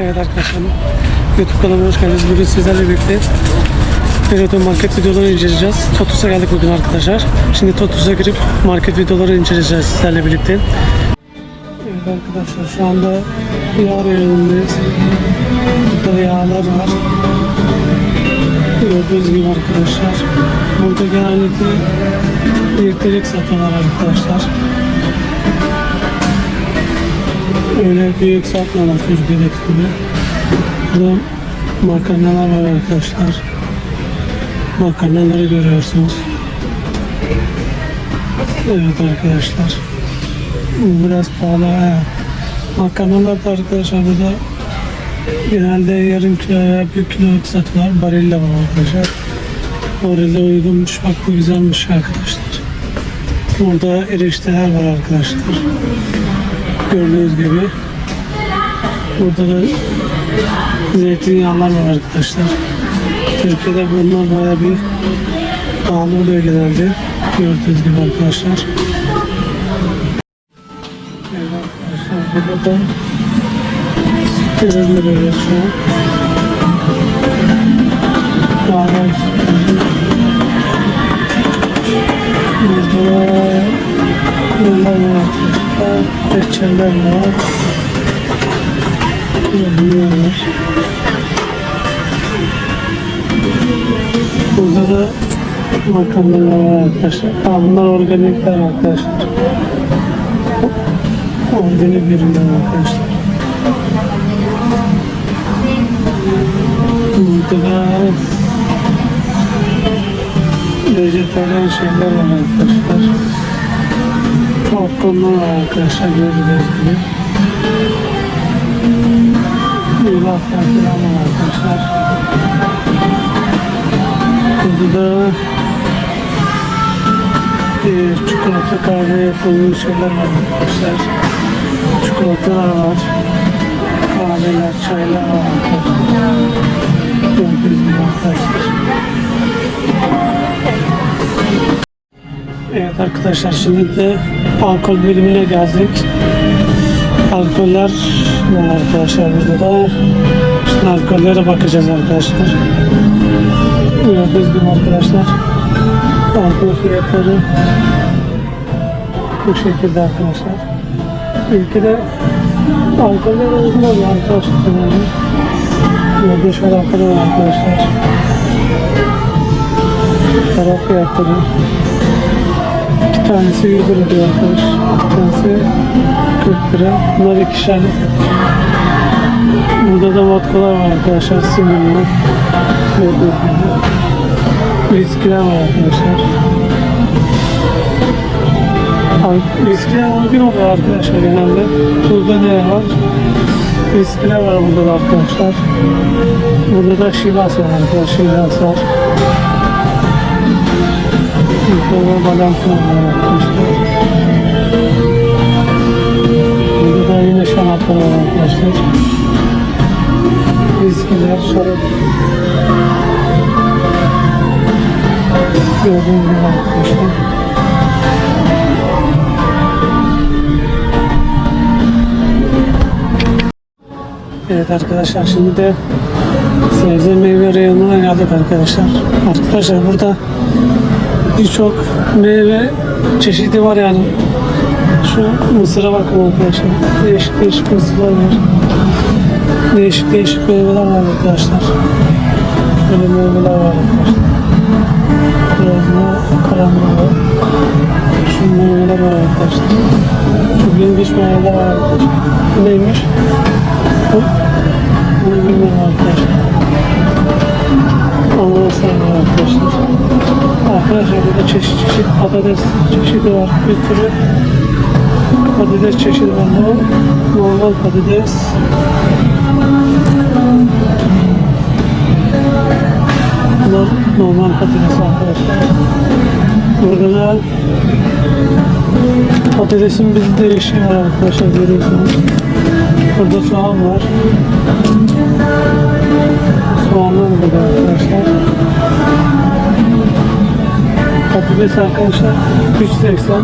Evet arkadaşlar, YouTube kanalıma hoş geldiniz. Bugün sizlerle birlikte Eroto market videoları inceleyeceğiz. Totus'a geldik bugün arkadaşlar. Şimdi Totus'a girip market videoları inceleyeceğiz sizlerle birlikte. Evet arkadaşlar, şu anda yağ reyonundayız. Burada yağlar var. Gördüğünüz gibi arkadaşlar. Burada genellikle elektrik satıyorlar arkadaşlar. Öyle büyük satmıyorlar Türkiye'deki gibi. Burada makarnalar var arkadaşlar. Makarnaları görüyorsunuz. Evet arkadaşlar. Biraz pahalı. He. Makarnalar da arkadaşlar burada genelde yarım kilo veya bir kilo satıyorlar. Barilla var arkadaşlar. Barilla uygunmuş. Bak bu güzelmiş arkadaşlar. Burada erişteler var arkadaşlar. Gördüğünüz gibi. Burada da zeytinyağlar var arkadaşlar. Türkiye'de bunlar baya bir pahalı oluyor genelde. Gördüğünüz gibi arkadaşlar. Evet arkadaşlar burada da veriyor şu an. Burada var. Reçeller var. Bunlar. Burada da makarnalar var arkadaşlar. Ha, bunlar organikler arkadaşlar. Organik ürünler arkadaşlar. Burada da vejetaryen şeyler var arkadaşlar. Var arkadaşlar gördüğünüz gibi. Yulaflar falan var arkadaşlar. Burada da e, çikolata kahve yapılmış şeyler var arkadaşlar. Çikolatalar var. Kahveler, çaylar var arkadaşlar. Gördüğünüz arkadaşlar. Evet arkadaşlar şimdi de alkol bölümüne geldik. Alkoller var arkadaşlar burada da. Şimdi alkollere bakacağız arkadaşlar. Gördüğünüz gibi arkadaşlar. Alkol fiyatları bu şekilde arkadaşlar. Ülkede alkoller oluyor arkadaşlar. Burada şarap alkolü var arkadaşlar. Şarap fiyatları. Tanesi 100 lira diyor arkadaş. İki tanesi 40 lira. Bunlar ikişerli. Burada da vodkalar var arkadaşlar. Gibi. Viskiler var arkadaşlar. Viskiler uygun oluyor arkadaşlar genelde. Burada ne var? Viskiler var burada da arkadaşlar. Burada da Şivas var arkadaşlar. Şivas var. Balanton var arkadaşlar. Burada da yine şaraplar var arkadaşlar. Viskiler, şarap. Gördüğünüz gibi arkadaşlar. Evet arkadaşlar şimdi de sebze meyve reyonuna geldik arkadaşlar. Arkadaşlar burada birçok meyve çeşidi var yani. Şu mısıra bakın arkadaşlar. Değişik değişik mısırlar var. Değişik değişik meyveler var arkadaşlar. Böyle meyveler var arkadaşlar. Biraz da karanlık var. Şu meyveler var arkadaşlar. Şu ilginç meyveler var arkadaşlar. Neymiş? Bu, bunu bilmiyorum arkadaşlar. Sonra arkadaşlar. Arkadaşlar burada çeşit çeşit patates çeşidi var. Bir sürü patates çeşidi var. Normal patates. Bunlar normal patates arkadaşlar. Burada da patatesin bir değişiği var arkadaşlar görüyorsunuz. Burada soğan var. Patates arkadaşlar 3.80.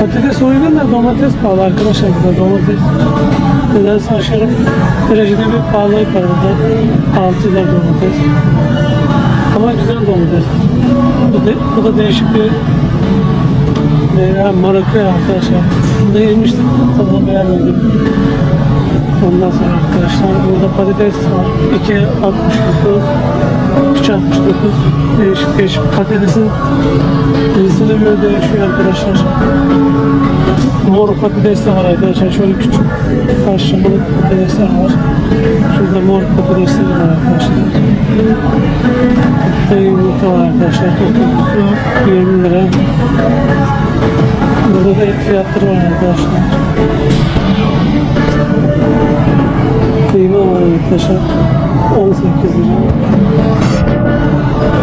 Patates uygun da domates pahalı arkadaşlar domates. Nedense aşırı derecede bir pahalılık var burada. 6 lira domates. Ama güzel domates. Bu da, bu da değişik bir meyve. Marokko arkadaşlar. Bunu yemiştim. Tadını beğenmedim. Ondan sonra arkadaşlar burada patates var. 2.69 3.69 değişik değişik patatesin cinsine göre değişiyor arkadaşlar. Mor patates de var arkadaşlar. Şöyle küçük haşlamalı patatesler var. Şurada mor patatesler var arkadaşlar. Burada yumurta var arkadaşlar. 30'lusu 20 lira. Burada da et fiyatları var arkadaşlar. Kıyma var arkadaşlar. 18 lira.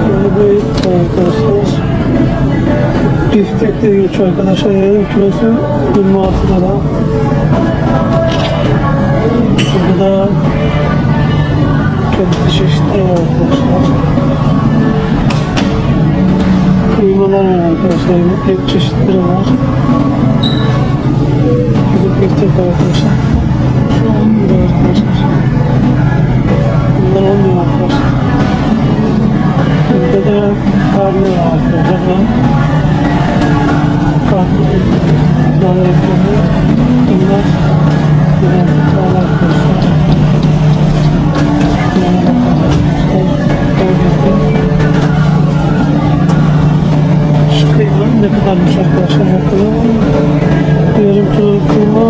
Böyle bir et arkadaşlar. Biftek de geçiyor arkadaşlar. Yarım kilosu 26 lira. Burada da köfte çeşitleri var arkadaşlar. Kıymalar var arkadaşlar. Et çeşitleri var. Burada biftek arkadaşlar. Şu 10 lira arkadaşlar. Bunlar 10 lira arkadaşlar. Burada da karne var arkadaşlar. Karne. Bunlar ekranı. Bunlar biraz pahalı arkadaşlar. Şu kıyma ne kadarmış arkadaşlar bakalım. Yarım kilo kıyma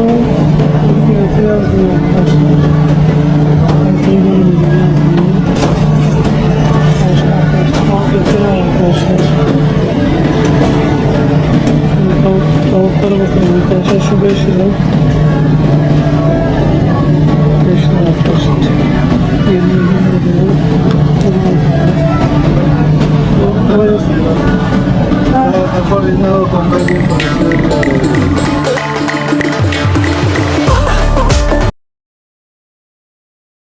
fiyatı yazmıyor arkadaşlar. Fiyatı